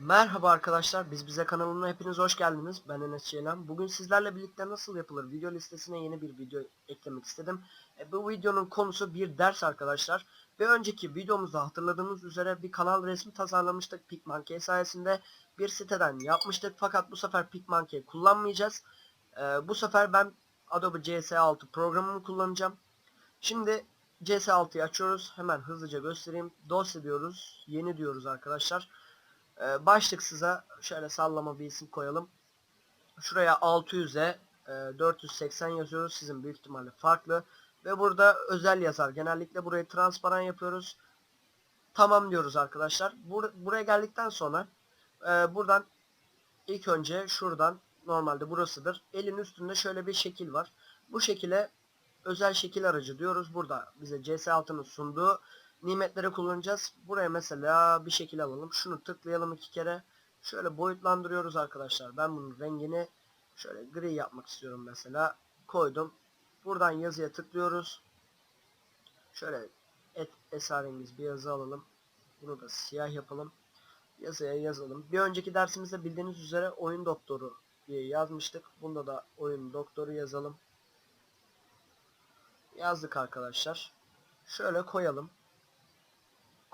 Merhaba arkadaşlar, biz bize kanalına hepiniz hoş geldiniz. Ben Enes Ceylan. Bugün sizlerle birlikte nasıl yapılır video listesine yeni bir video eklemek istedim. E, bu videonun konusu bir ders arkadaşlar. Bir önceki videomuzda hatırladığınız üzere bir kanal resmi tasarlamıştık PicMonkey sayesinde. Bir siteden yapmıştık fakat bu sefer PicMonkey kullanmayacağız. E, bu sefer ben Adobe CS6 programını kullanacağım. Şimdi CS6'yı açıyoruz. Hemen hızlıca göstereyim. Dosya diyoruz. Yeni diyoruz arkadaşlar. Ee, başlıksıza şöyle sallama bir isim koyalım. Şuraya 600'e e, 480 yazıyoruz. Sizin büyük ihtimalle farklı. Ve burada özel yazar. Genellikle burayı transparan yapıyoruz. Tamam diyoruz arkadaşlar. Bur buraya geldikten sonra e, buradan ilk önce şuradan normalde burasıdır. Elin üstünde şöyle bir şekil var. Bu şekile özel şekil aracı diyoruz. Burada bize CS6'nın sunduğu nimetleri kullanacağız. Buraya mesela bir şekil alalım. Şunu tıklayalım iki kere. Şöyle boyutlandırıyoruz arkadaşlar. Ben bunun rengini şöyle gri yapmak istiyorum mesela. Koydum. Buradan yazıya tıklıyoruz. Şöyle et esrarengiz bir yazı alalım. Bunu da siyah yapalım. Yazıya yazalım. Bir önceki dersimizde bildiğiniz üzere oyun doktoru diye yazmıştık. Bunda da oyun doktoru yazalım. Yazdık arkadaşlar. Şöyle koyalım.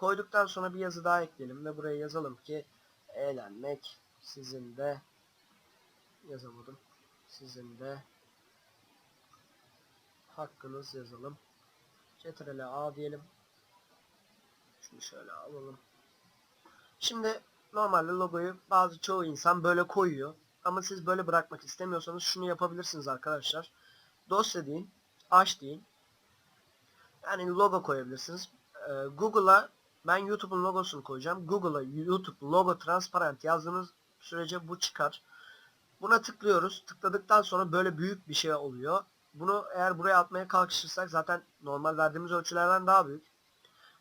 Koyduktan sonra bir yazı daha ekleyelim ve buraya yazalım ki eğlenmek sizin de yazamadım. Sizin de hakkınız yazalım. Ctrl A diyelim. Şunu şöyle alalım. Şimdi normalde logoyu bazı çoğu insan böyle koyuyor. Ama siz böyle bırakmak istemiyorsanız şunu yapabilirsiniz arkadaşlar. Dosya deyin. Aç deyin. Yani logo koyabilirsiniz. Ee, Google'a ben YouTube'un logosunu koyacağım. Google'a YouTube logo transparent yazdığınız sürece bu çıkar. Buna tıklıyoruz. Tıkladıktan sonra böyle büyük bir şey oluyor. Bunu eğer buraya atmaya kalkışırsak zaten normal verdiğimiz ölçülerden daha büyük.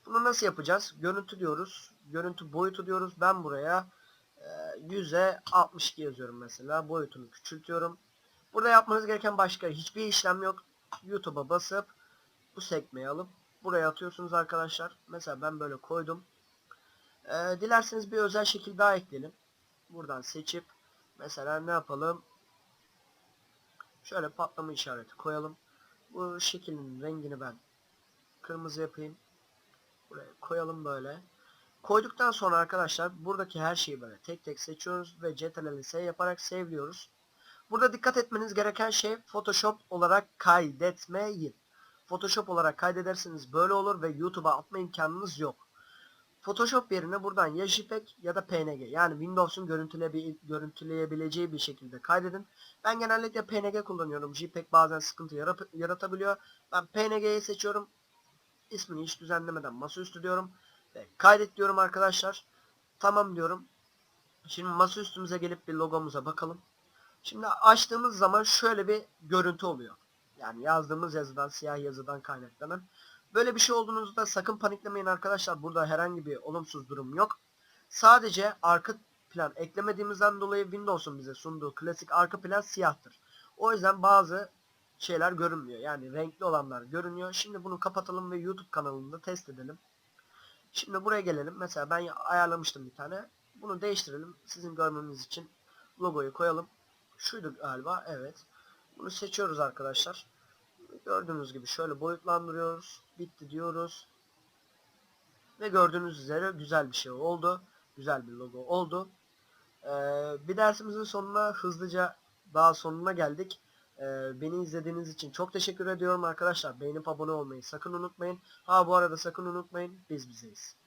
Bunu nasıl yapacağız? Görüntü diyoruz. Görüntü boyutu diyoruz. Ben buraya e, 100'e 62 yazıyorum mesela. Boyutunu küçültüyorum. Burada yapmanız gereken başka hiçbir işlem yok. YouTube'a basıp bu sekmeyi alıp buraya atıyorsunuz arkadaşlar. Mesela ben böyle koydum. Ee, dilerseniz bir özel şekil daha ekleyelim. Buradan seçip mesela ne yapalım? Şöyle patlama işareti koyalım. Bu şeklin rengini ben kırmızı yapayım. Buraya koyalım böyle. Koyduktan sonra arkadaşlar buradaki her şeyi böyle tek tek seçiyoruz ve Ctrl S yaparak save'liyoruz. Burada dikkat etmeniz gereken şey Photoshop olarak kaydetmeyin. Photoshop olarak kaydederseniz böyle olur ve YouTube'a atma imkanınız yok. Photoshop yerine buradan ya JPEG ya da PNG yani Windows'un görüntüleyebileceği bir şekilde kaydedin. Ben genellikle PNG kullanıyorum. JPEG bazen sıkıntı yaratabiliyor. Ben PNG'yi seçiyorum. İsmini hiç düzenlemeden masaüstü diyorum. Ve kaydet diyorum arkadaşlar. Tamam diyorum. Şimdi masaüstümüze gelip bir logomuza bakalım. Şimdi açtığımız zaman şöyle bir görüntü oluyor. Yani yazdığımız yazıdan, siyah yazıdan kaynaklanan. Böyle bir şey olduğunuzda sakın paniklemeyin arkadaşlar. Burada herhangi bir olumsuz durum yok. Sadece arka plan eklemediğimizden dolayı Windows'un bize sunduğu klasik arka plan siyahtır. O yüzden bazı şeyler görünmüyor. Yani renkli olanlar görünüyor. Şimdi bunu kapatalım ve YouTube kanalında test edelim. Şimdi buraya gelelim. Mesela ben ayarlamıştım bir tane. Bunu değiştirelim. Sizin görmeniz için logoyu koyalım. Şuydu galiba. Evet. Bunu seçiyoruz arkadaşlar. Gördüğünüz gibi şöyle boyutlandırıyoruz. Bitti diyoruz. Ve gördüğünüz üzere güzel bir şey oldu. Güzel bir logo oldu. Ee, bir dersimizin sonuna hızlıca daha sonuna geldik. Ee, beni izlediğiniz için çok teşekkür ediyorum arkadaşlar. Beğenip abone olmayı sakın unutmayın. Ha bu arada sakın unutmayın biz bizeyiz.